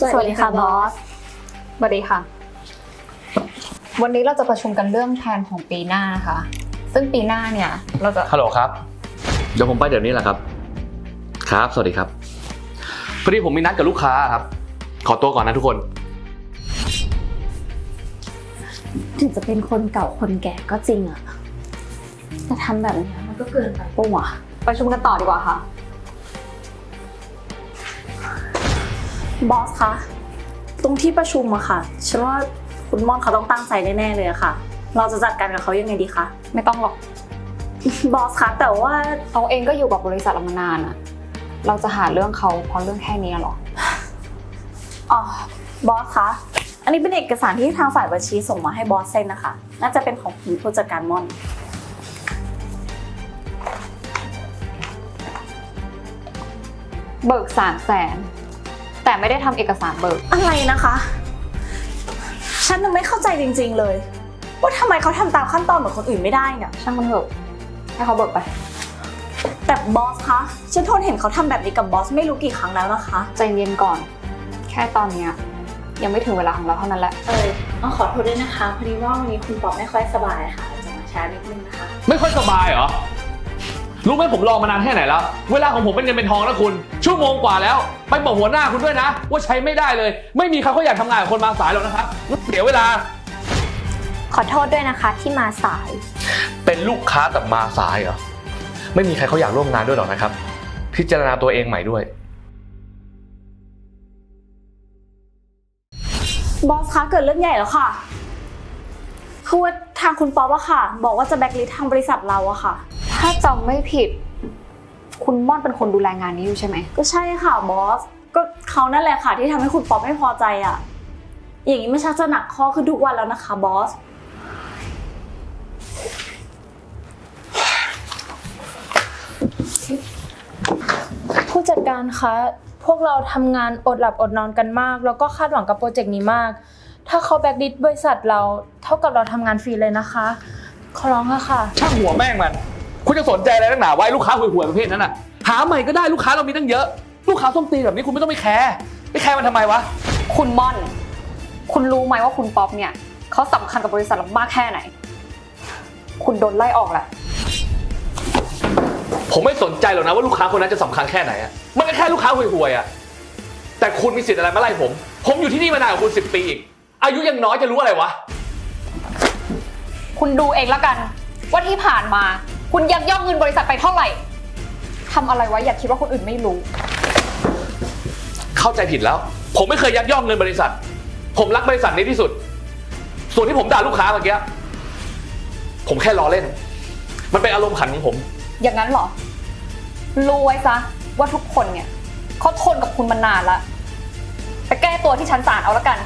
สวัสดีค่ะบอสสวัสดีค่ะ วันนี้เราจะประชุมกันเรื่องแผนของปีหน้านะคะซึ่งปีหน้าเนี่ยเราจะฮัลโหลครับ เดี๋ยวผมไปเดี๋ยวนี้แหละครับ ครับ สวัสดีครับ พอดีผมมีนัดกับลูกค้าครับ ขอตัวก่อนนะทุกคน ถึงจะเป็นคนเก่าคนแก่ก็จริงอะแต่ทำแบบนี้มันก็เกินไปปะวะประชุมกันต่อดีกว่าค่ะ บอสคะ ตรงที่ประชุมอะค่ะ ฉันว่าคุณม่อนเขาต้องตั้งใจแน่ๆเลยอะค่ะ เราจะจัดการกับเขายังไงดีคะ ไม่ต้องหรอก บอสคะ แต่ว่าเขาเองก็อยู่กับบริษัทเรามานานอะเราจะหาเรื่องเขาเพราะเรื่องแค่นี้หรอ อ๋อ บอสคะ อันนี้เป็นเอกสารที่ทางฝ่ายบัญชีส่งมาให้บอสเซ็นนะคะ น่าจะเป็นของคุณผู้จัดการม่อนเบิกสามแสน แต่ไม่ได้ทำเอกสารเบิก อะไรนะคะ ฉันยังไม่เข้าใจจริง ๆ เลย ว่าทำไมเขาทำตามขั้นตอนเหมือนคนอื่นไม่ได้เนี่ย ช่างมันเถอะให้เขาเบิกไป แต่บอสคะ ฉันทนเห็นเขาทำแบบนี้กับบอสไม่รู้กี่ครั้งแล้วนะคะ ใจเย็นก่อน แค่ตอนเนี้ยยังไม่ถึงเวลาของเราเท่านั้นแหละ เออต้องขอโทษด้วยนะคะ พอดีว่าวันนี้คุณป๊อปไม่ค่อยสบายค่ะจะมาช้านิดนึงนะคะ ไม่ค่อยสบายเหรอ รู้ไหมผมรอมานานแค่ไหนแล้ว เวลาของผมเป็นเงินเป็นทองนะคุณ ชั่วโมงกว่าแล้ว ไปบอกหัวหน้าคุณด้วยนะ ว่าใช้ไม่ได้เลย ไม่มีใครเขาอยากทำงานกับคนมาสายหรอกนะครับเสียเวลา ขอโทษด้วยนะคะที่มาสาย เป็นลูกค้าแต่มาสายเหรอ ไม่มีใครเขาอยากร่วมงานด้วยหรอกนะครับ พิจารณาตัวเองใหม่ด้วย บอสคะเกิดเรื่องใหญ่แล้วค่ะคือว่าทางคุณป๊อปอะค่ะ บอกว่าจะแบล็คลิสต์ทางบริษัทเราอะค่ะ ถ้าจำไม่ผิด คุณม่อนเป็นคนดูแลงานนี้อยู่ใช่ไหม ก็ใช่ค่ะบอส ก็เขานั่นแหละค่ะที่ทำให้คุณป๊อปไม่พอใจอะอย่างนี้ไม่ชักจะหนักข้อขึ้นทุกวันแล้วนะคะบอส ผู้จัดการคะ พวกเราทำงานอดหลับอดนอนกันมาก แล้วก็คาดหวังกับโปรเจกต์นี้มาก ถ้าเขาแบ็กดิสบริษัทเราเท่ากับเราทำงานฟรีเลยนะคะ ขอร้องค่ะค่ะ ช่างหัวแม่งมัน คุณจะสนใจอะไรนักหนาไว้ลูกค้าห่วยๆประเภทนั้นอะหาใหม่ก็ได้ลูกค้าเรามีตั้งเยอะ ลูกค้าส้มตีนแบบนี้คุณไม่ต้องไปแคร์ไปแคร์มันทำไมวะคุณม่อน คุณรู้ไหมว่าคุณป๊อปเนี่ยเขาสำคัญกับบริษัทเรามากแค่ไหน คุณโดนไล่ออกแหละ ผมไม่สนใจหรอกนะว่าลูกค้าคนนั้นจะสำคัญแค่ไหนอะมันก็แค่ลูกค้าห่วยๆอะแต่คุณมีสิทธิ์อะไรมาไล่ผม ผมอยู่ที่นี่มานานกว่าคุณสิบปีอีกอายุยังน้อยจะรู้อะไรวะ คุณดูเองแล้วกัน ว่าที่ผ่านมา คุณยักยอกเงินบริษัทไปเท่าไหร่ทำอะไรไว้อย่าคิดว่าคนอื่นไม่รู้ เข้าใจผิดแล้ว ผมไม่เคยยักยอกเงินบริษัท ผมรักบริษัทนี้ที่สุด ส่วนที่ผมด่าลูกค้าเมื่อกี้ผมแค่ล้อเล่น มันเป็นอารมณ์ขันของผม อย่างนั้นเหรอ รู้ไว้ซะว่าทุกคนเนี่ยเขาทนกับคุณมานานแล้วไปแก้ตัวที่ชั้นศาลเอาละกัน